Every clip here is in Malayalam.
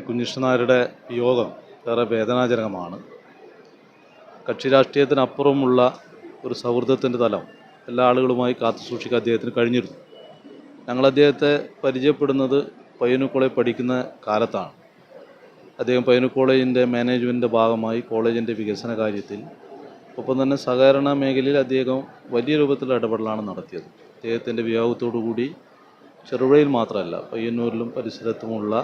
കുഞ്ഞിഷ്ണനായരുടെ യോഗം ഏറെ വേദനാജനകമാണ്. കക്ഷി രാഷ്ട്രീയത്തിനപ്പുറമുള്ള ഒരു സൗഹൃദത്തിന്റെ തലം എല്ലാ ആളുകളുമായി കാത്തു സൂക്ഷിക്കാൻ അദ്ദേഹത്തിന് കഴിഞ്ഞിരുന്നു. ഞങ്ങൾ അദ്ദേഹത്തെ പരിചയപ്പെടുന്നത് പയ്യന്നൂർ കോളേജ് പഠിക്കുന്ന കാലത്താണ്. അദ്ദേഹം പയ്യന്നൂർ കോളേജിന്റെ മാനേജ്മെന്റിന്റെ ഭാഗമായി കോളേജിന്റെ വികസന കാര്യത്തിൽ ഒപ്പം തന്നെ സഹകരണ മേഖലയിൽ അദ്ദേഹം വലിയ രൂപത്തിലുള്ള ഇടപെടലാണ് നടത്തിയത്. അദ്ദേഹത്തിന്റെ വിയോഗത്തോടു കൂടി ചെറുപുഴയിൽ മാത്രമല്ല പയ്യന്നൂരിലും പരിസരത്തുമുള്ള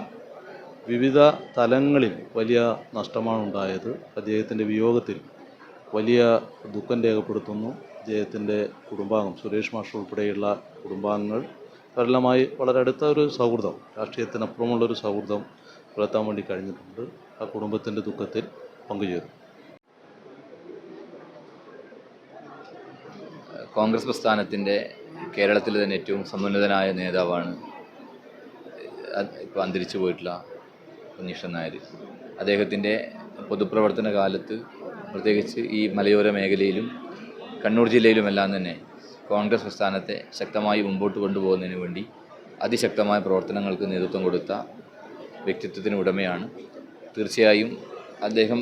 വിവിധ തലങ്ങളിൽ വലിയ നഷ്ടമാണ് ഉണ്ടായത് അദ്ദേഹത്തിന്റെ വിയോഗത്തിൽ വലിയ ദുഃഖം രേഖപ്പെടുത്തുന്നു. അദ്ദേഹത്തിന്റെ കുടുംബാംഗം സുരേഷ് മാഷ് ഉൾപ്പെടെയുള്ള കുടുംബാംഗങ്ങൾ അവരെല്ലാമായി വളരെ അടുത്ത ഒരു സൗഹൃദം രാഷ്ട്രീയത്തിനപ്പുറമുള്ളൊരു സൗഹൃദം പുലർത്താൻ വേണ്ടി കഴിഞ്ഞിട്ടുണ്ട്. ആ കുടുംബത്തിന്റെ ദുഃഖത്തിൽ പങ്കുചേരുന്നു കോൺഗ്രസ് പ്രസ്ഥാനത്തിന്റെ കേരളത്തിലെ തന്നെ ഏറ്റവും സമുന്നതനായ നേതാവാണ് ഇപ്പോൾ അന്തരിച്ചു പോയിട്ടുള്ള ഉണ്ണീഷൻ നായർ അദ്ദേഹത്തിന്റെ പൊതുപ്രവർത്തന കാലത്ത് പ്രത്യേകിച്ച് ഈ മലയോര മേഖലയിലും കണ്ണൂർ ജില്ലയിലുമെല്ലാം തന്നെ കോൺഗ്രസ് പ്രസ്ഥാനത്തെ ശക്തമായി മുമ്പോട്ട് കൊണ്ടുപോകുന്നതിന് വേണ്ടി അതിശക്തമായ പ്രവർത്തനങ്ങൾക്ക് നേതൃത്വം കൊടുത്ത വ്യക്തിത്വത്തിന് ഉടമയാണ്. തീർച്ചയായും അദ്ദേഹം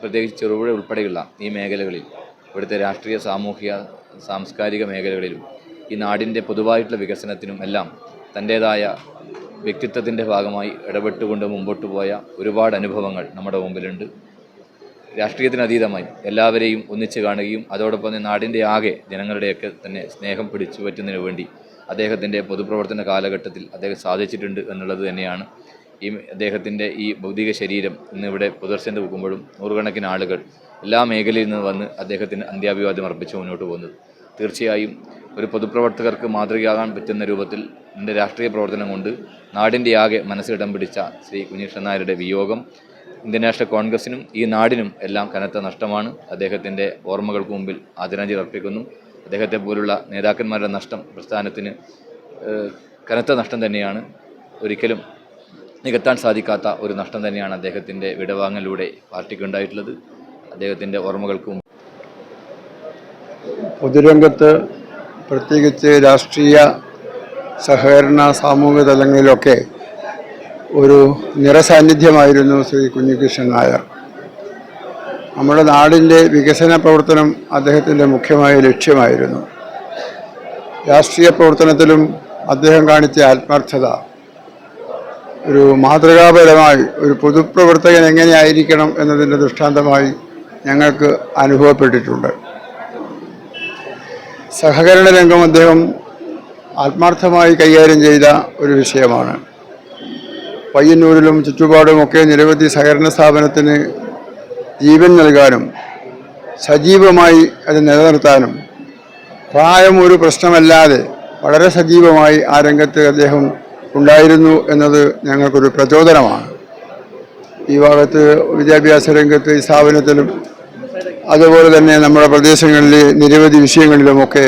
പ്രത്യേകിച്ച് ചെറുപുഴ ഉൾപ്പെടെയുള്ള ഈ മേഖലകളിൽ ഇവിടുത്തെ രാഷ്ട്രീയ സാമൂഹിക സാംസ്കാരിക മേഖലകളിലും ഈ നാടിന്റെ പൊതുവായിട്ടുള്ള വികസനത്തിനും എല്ലാം തന്റേതായ വ്യക്തിത്വത്തിന്റെ ഭാഗമായി ഇടപെട്ടുകൊണ്ട് മുമ്പോട്ട് പോയ ഒരുപാട് അനുഭവങ്ങൾ നമ്മുടെ മുമ്പിലുണ്ട്. രാഷ്ട്രീയത്തിനതീതമായി എല്ലാവരെയും ഒന്നിച്ച് കാണുകയും അതോടൊപ്പം തന്നെ നാടിന്റെ ആകെ ജനങ്ങളുടെയൊക്കെ തന്നെ സ്നേഹം പിടിച്ചു പറ്റുന്നതിന് വേണ്ടി അദ്ദേഹത്തിന്റെ പൊതുപ്രവർത്തന കാലഘട്ടത്തിൽ അദ്ദേഹം സാധിച്ചിട്ടുണ്ട് എന്നുള്ളത് തന്നെയാണ്. ഈ അദ്ദേഹത്തിന്റെ ഈ ഭൗതിക ശരീരം ഇന്നിവിടെ പൊതുദർശനം വെക്കുമ്പോഴും നൂറുകണക്കിന് ആളുകൾ എല്ലാ മേഖലയിൽ നിന്ന് വന്ന് അദ്ദേഹത്തിന് അന്ത്യാഭിവാദ്യം അർപ്പിച്ച് മുന്നോട്ട് പോകുന്നത്. തീർച്ചയായും ഒരു പൊതുപ്രവർത്തകർക്ക് മാതൃകയാകാൻ പറ്റുന്ന രൂപത്തിൽ എന്റെ രാഷ്ട്രീയ പ്രവർത്തനം കൊണ്ട് നാടിന്റെ ആകെ മനസ്സിടം പിടിച്ച ശ്രീ കുഞ്ഞികൃഷ്ണൻ നായരുടെ വിയോഗം ഇന്ത്യൻ നാഷണൽ കോൺഗ്രസിനും ഈ നാടിനും എല്ലാം കനത്ത നഷ്ടമാണ്. അദ്ദേഹത്തിന്റെ ഓർമ്മകൾക്ക് മുമ്പിൽ ആദരാഞ്ജലി അർപ്പിക്കുന്നു. അദ്ദേഹത്തെ പോലുള്ള നേതാക്കന്മാരുടെ നഷ്ടം പ്രസ്ഥാനത്തിന് കനത്ത നഷ്ടം തന്നെയാണ്. ഒരിക്കലും നികത്താൻ സാധിക്കാത്ത ഒരു നഷ്ടം തന്നെയാണ് അദ്ദേഹത്തിന്റെ വിടവാങ്ങലിലൂടെ പാർട്ടിക്ക് ഉണ്ടായിട്ടുള്ളത്. അദ്ദേഹത്തിന്റെ ഓർമ്മകൾക്കും പൊതുരംഗത്ത് പ്രത്യേകിച്ച് രാഷ്ട്രീയ സഹകരണ സാമൂഹിക തലങ്ങളിലൊക്കെ ഒരു നിറസാന്നിധ്യമായിരുന്നു ശ്രീ കുഞ്ഞികൃഷ്ണൻ നായർ. നമ്മുടെ നാടിന്റെ വികസന പ്രവർത്തനം അദ്ദേഹത്തിന്റെ മുഖ്യമായ ലക്ഷ്യമായിരുന്നു. രാഷ്ട്രീയ പ്രവർത്തനത്തിലും അദ്ദേഹം കാണിച്ച ആത്മാർത്ഥത ഒരു മാതൃകാപരമായി ഒരു പൊതുപ്രവർത്തകൻ എങ്ങനെയായിരിക്കണം എന്നതിന്റെ ദൃഷ്ടാന്തമായി ഞങ്ങൾക്ക് അനുഭവപ്പെട്ടിട്ടുണ്ട്. സഹകരണ രംഗം അദ്ദേഹം ആത്മാർത്ഥമായി കൈകാര്യം ചെയ്ത ഒരു വിഷയമാണ്. പയ്യന്നൂരിലും ചുറ്റുപാടുമൊക്കെ നിരവധി സഹകരണ സ്ഥാപനത്തിന് ജീവൻ നൽകാനും സജീവമായി അത് നിലനിർത്താനും പ്രായം ഒരു പ്രശ്നമല്ലാതെ വളരെ സജീവമായി ആ രംഗത്ത് അദ്ദേഹം ഉണ്ടായിരുന്നു എന്നത് ഞങ്ങൾക്കൊരു പ്രചോദനമാണ്. ഈ ഭാഗത്ത് വിദ്യാഭ്യാസ രംഗത്ത് ഈ സ്ഥാപനത്തിലും അതുപോലെ തന്നെ നമ്മുടെ പ്രദേശങ്ങളിൽ നിരവധി വിഷയങ്ങളിലുമൊക്കെ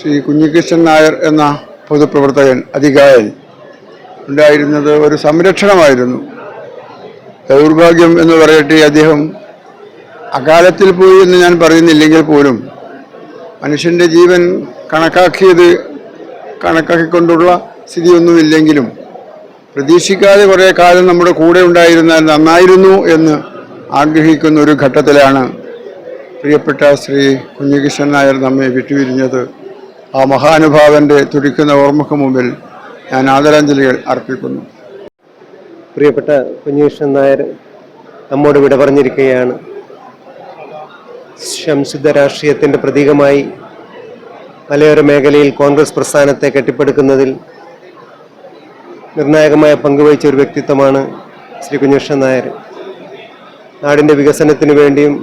ശ്രീ കുഞ്ഞികൃഷ്ണൻ നായർ എന്ന പൊതുപ്രവർത്തകൻ അധികായൻ ഉണ്ടായിരുന്നത് ഒരു സംരക്ഷണമായിരുന്നു. ദൗർഭാഗ്യം എന്ന് പറയട്ടെ അദ്ദേഹം അകാലത്തിൽ പോയി എന്ന് ഞാൻ പറയുന്നില്ലെങ്കിൽ പോലും മനുഷ്യന്റെ ജീവൻ കണക്കാക്കിയത് കണക്കാക്കിക്കൊണ്ടുള്ള സ്ഥിതിയൊന്നുമില്ലെങ്കിലും പ്രതീക്ഷിക്കാതെ കുറേ കാലം നമ്മുടെ കൂടെ ഉണ്ടായിരുന്നാൽ നന്നായിരുന്നു എന്ന് ആഗ്രഹിക്കുന്ന ഒരു ഘട്ടത്തിലാണ് പ്രിയപ്പെട്ട ശ്രീ കുഞ്ഞികൃഷ്ണൻ നായർ നമ്മെ വിട്ടുപിരിഞ്ഞത്. ആ മഹാനുഭാവന്റെ തുടിക്കുന്ന ഓർമ്മക്ക് മുമ്പിൽ ഞാൻ ആദരാഞ്ജലികൾ അർപ്പിക്കുന്നു. പ്രിയപ്പെട്ട കുഞ്ഞികൃഷ്ണൻ നായർ നമ്മോട് വിട പറഞ്ഞിരിക്കുകയാണ്. ശംശുദ്ധ രാഷ്ട്രീയത്തിന്റെ പ്രതീകമായി മലയോര മേഖലയിൽ കോൺഗ്രസ് പ്രസ്ഥാനത്തെ കെട്ടിപ്പടുക്കുന്നതിൽ നിർണായകമായ പങ്കുവഹിച്ച ഒരു വ്യക്തിത്വമാണ് ശ്രീ കുഞ്ഞികൃഷ്ണൻ നായർ. നാടിന്റെ വികസനത്തിനു വേണ്ടിയും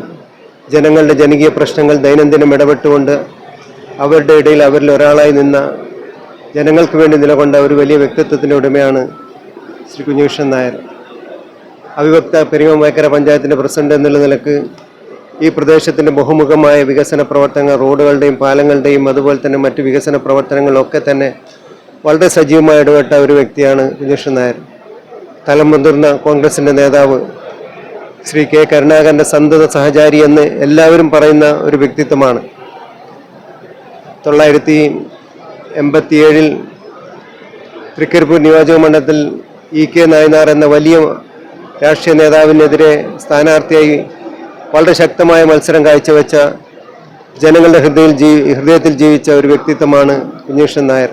ജനങ്ങളുടെ ജനകീയ പ്രശ്നങ്ങൾ ദൈനംദിനം ഇടപെട്ടുകൊണ്ട് അവരുടെ ഇടയിൽ അവരിൽ ഒരാളായി നിന്ന ജനങ്ങൾക്ക് വേണ്ടി നിലകൊണ്ട ഒരു വലിയ വ്യക്തിത്വത്തിന്റെ ഉടമയാണ് ശ്രീ കുഞ്ഞുകൃഷ്ണൻ നായർ. അവിഭക്ത പെരിമവയക്കര പഞ്ചായത്തിന്റെ പ്രസിഡന്റ് എന്നുള്ള നിലയ്ക്ക് ഈ പ്രദേശത്തിന്റെ ബഹുമുഖമായ വികസന പ്രവർത്തനങ്ങൾ റോഡുകളുടെയും പാലങ്ങളുടെയും അതുപോലെ തന്നെ മറ്റ് വികസന പ്രവർത്തനങ്ങളൊക്കെ തന്നെ വളരെ സജീവമായി ഇടപെട്ട ഒരു വ്യക്തിയാണ് കുഞ്ഞുകൃഷ്ണൻ നായർ. തലം മുതിർന്ന കോൺഗ്രസിന്റെ നേതാവ് ശ്രീ കെ കരുണാകരന്റെ സന്തത സഹചാരി എന്ന് എല്ലാവരും പറയുന്ന ഒരു വ്യക്തിത്വമാണ്. തൊള്ളായിരത്തി എൺപത്തിയേഴിൽ തൃക്കരിപ്പൂർ നിയോജക മണ്ഡലത്തിൽ ഇ കെ നായനാർ എന്ന വലിയ രാഷ്ട്രീയ നേതാവിനെതിരെ സ്ഥാനാർത്ഥിയായി വളരെ ശക്തമായ മത്സരം കാഴ്ചവെച്ച ജനങ്ങളുടെ ഹൃദയത്തിൽ ജീവി ഹൃദയത്തിൽ ജീവിച്ച ഒരു വ്യക്തിത്വമാണ് കുഞ്ഞീഷൻ നായർ.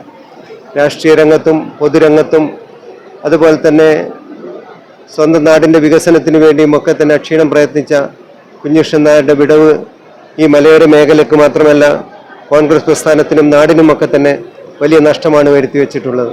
രാഷ്ട്രീയ രംഗത്തും പൊതുരംഗത്തും അതുപോലെ തന്നെ സ്വന്തം നാടിന്റെ വികസനത്തിന് വേണ്ടിയും ഒക്കെ തന്നെ അക്ഷീണം പ്രയത്നിച്ച കുഞ്ഞിഷൻ നായരുടെ വിടവ് ഈ മലയോര മേഖലയ്ക്ക് മാത്രമല്ല കോൺഗ്രസ് പ്രസ്ഥാനത്തിനും നാടിനുമൊക്കെ തന്നെ വലിയ നഷ്ടമാണ് വരുത്തി വെച്ചിട്ടുള്ളത്.